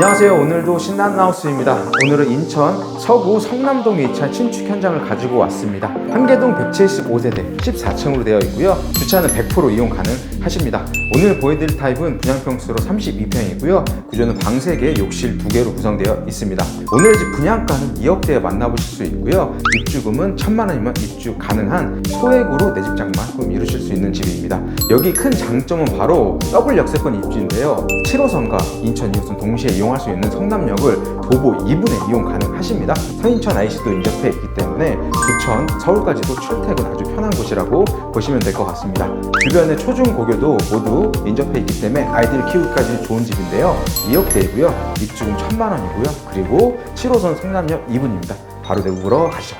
안녕하세요. 오늘도 신나는 하우스입니다. 오늘은 인천 서구 성남동에 위치한 신축 현장을 가지고 왔습니다. 한계동 175세대 14층으로 되어 있고요. 주차는 100% 이용 가능하십니다. 오늘 보여드릴 타입은 분양평수로 32평이고요. 구조는 방 3개, 욕실 2개로 구성되어 있습니다. 오늘 집 분양가는 2억대에 만나보실 수 있고요. 입주금은 1천만 원이면 입주 가능한 소액으로 내 집 장만 이루실 수 있는 집입니다. 여기 큰 장점은 바로 더블 역세권 입주인데요. 7호선과 인천 2호선 동시에 이용 할 수 있는 성남역을 도보 2분에 이용 가능하십니다. 서인천 IC도 인접해 있기 때문에 부천, 서울까지도 출퇴근 아주 편한 곳이라고 보시면 될 것 같습니다. 주변에 초중 고교도 모두 인접해 있기 때문에 아이들 키우기까지 좋은 집인데요. 2억대이고요. 입주금 1천만 원이고요. 그리고 7호선 성남역 2분입니다. 바로 내보러 가시죠.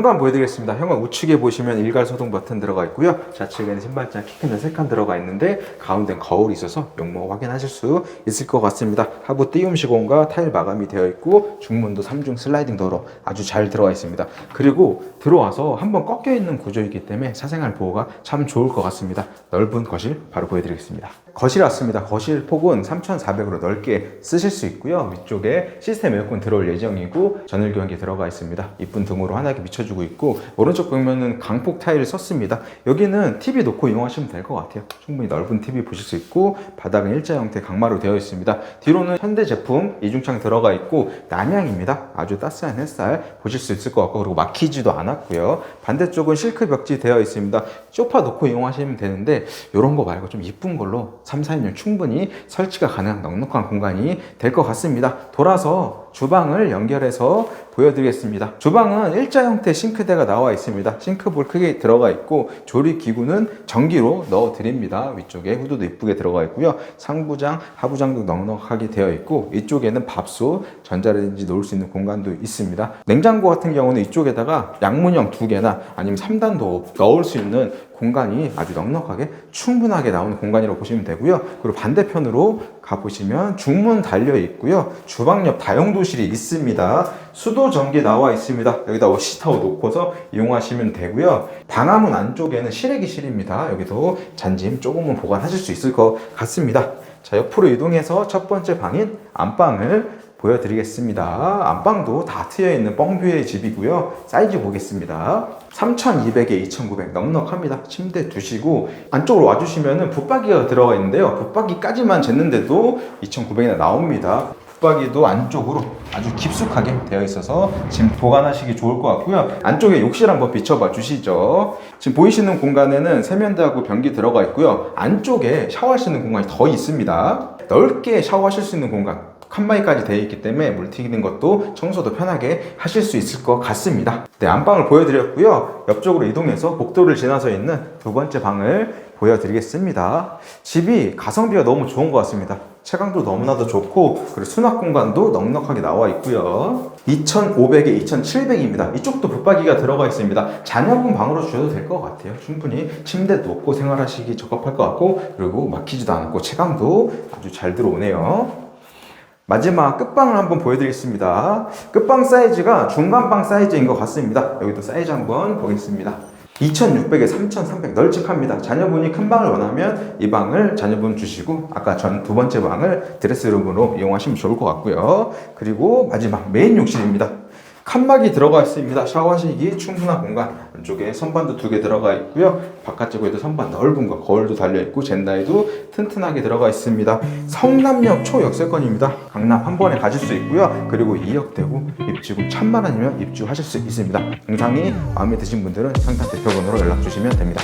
현관 보여드리겠습니다. 현관 우측에 보시면 일괄 소동 버튼 들어가 있고요. 좌측에는 신발장 키큰데 세칸 들어가 있는데 가운데는 거울이 있어서 용모 확인하실 수 있을 것 같습니다. 하부 띄움 시공과 타일 마감이 되어 있고 중문도 3중 슬라이딩 도로 아주 잘 들어가 있습니다. 그리고 들어와서 한번 꺾여 있는 구조이기 때문에 사생활 보호가 참 좋을 것 같습니다. 넓은 거실 바로 보여드리겠습니다. 거실 왔습니다. 거실 폭은 3,400으로 넓게 쓰실 수 있고요. 위쪽에 시스템 에어컨 들어올 예정이고 교환기 들어가 있습니다. 이쁜 등으로 환하게 비춰주고 있고 오른쪽 벽면은 강폭 타일을 썼습니다. 여기는 TV 놓고 이용하시면 될 것 같아요. 충분히 넓은 TV 보실 수 있고 바닥은 일자 형태 강마로 되어 있습니다. 뒤로는 현대 제품 이중창 들어가 있고 남향입니다. 아주 따스한 햇살 보실 수 있을 것 같고 그리고 막히지도 않았고요. 반대쪽은 실크 벽지 되어 있습니다. 소파 놓고 이용하시면 되는데 이런 거 말고 좀 이쁜 걸로 3, 4인용 충분히 설치가 가능한 넉넉한 공간이 될 것 같습니다. 돌아서 주방을 연결해서 보여드리겠습니다. 주방은 일자 형태 싱크대가 나와 있습니다. 싱크볼 크게 들어가 있고 조리 기구는 전기로 넣어 드립니다. 위쪽에 후드도 이쁘게 들어가 있고요. 상부장, 하부장도 넉넉하게 되어 있고 이쪽에는 밥솥, 전자레인지 놓을 수 있는 공간도 있습니다. 냉장고 같은 경우는 이쪽에다가 양문형 두 개나 아니면 3단도 넣을 수 있는 공간이 아주 넉넉하게 충분하게 나오는 공간이라고 보시면 되고요. 그리고 반대편으로 가보시면 중문 달려 있고요. 주방 옆 다용도 실이 있습니다. 수도 전기 나와 있습니다. 여기다 워시타워 놓고서 이용하시면 되고요. 방화문 안쪽에는 실외기실입니다. 여기도 잔짐 조금은 보관하실 수 있을 것 같습니다. 자, 옆으로 이동해서 첫 번째 방인 안방을 보여드리겠습니다. 안방도 다 트여 있는 뻥뷰의 집이고요. 사이즈 보겠습니다. 3200에 2900 넉넉합니다. 침대 두시고 안쪽으로 와주시면은 붙박이가 들어가 있는데요. 붙박이까지만 쟀는데도 2900이나 나옵니다. 붙박이도 안쪽으로 아주 깊숙하게 되어 있어서 지금 보관하시기 좋을 것 같고요. 안쪽에 욕실 한번 비춰봐 주시죠. 지금 보이시는 공간에는 세면대하고 변기 들어가 있고요. 안쪽에 샤워할 수 있는 공간이 더 있습니다. 넓게 샤워하실 수 있는 공간. 칸마이까지 되어 있기 때문에 물 튀기는 것도 청소도 편하게 하실 수 있을 것 같습니다. 네, 안방을 보여드렸고요. 옆쪽으로 이동해서 복도를 지나서 있는 두 번째 방을 보여드리겠습니다. 집이 가성비가 너무 좋은 것 같습니다. 채광도 너무나도 좋고 그리고 수납 공간도 넉넉하게 나와 있고요. 2,500에 2,700입니다. 이쪽도 붙박이가 들어가 있습니다. 자녀분 방으로 주셔도 될 것 같아요. 충분히 침대 놓고 생활하시기 적합할 것 같고 그리고 막히지도 않고 채광도 아주 잘 들어오네요. 마지막 끝방을 한번 보여드리겠습니다. 끝방 사이즈가 중간방 사이즈인 것 같습니다. 여기도 사이즈 한번 보겠습니다. 2600에 3300 널찍합니다. 자녀분이 큰 방을 원하면 이 방을 자녀분 주시고 아까 전 두 번째 방을 드레스룸으로 이용하시면 좋을 것 같고요. 그리고 마지막 메인 욕실입니다. 칸막이 들어가 있습니다. 샤워하시기 충분한 공간. 안쪽에 선반도 두 개 들어가 있고요. 바깥쪽에도 선반 넓은 거, 거울도 달려 있고 젠다에도 튼튼하게 들어가 있습니다. 성남역 초역세권입니다. 강남 한 번에 가실 수 있고요. 그리고 2억 대고 입주금 천만 원이면 입주하실 수 있습니다. 영상이 마음에 드신 분들은 상담 대표번호로 연락 주시면 됩니다.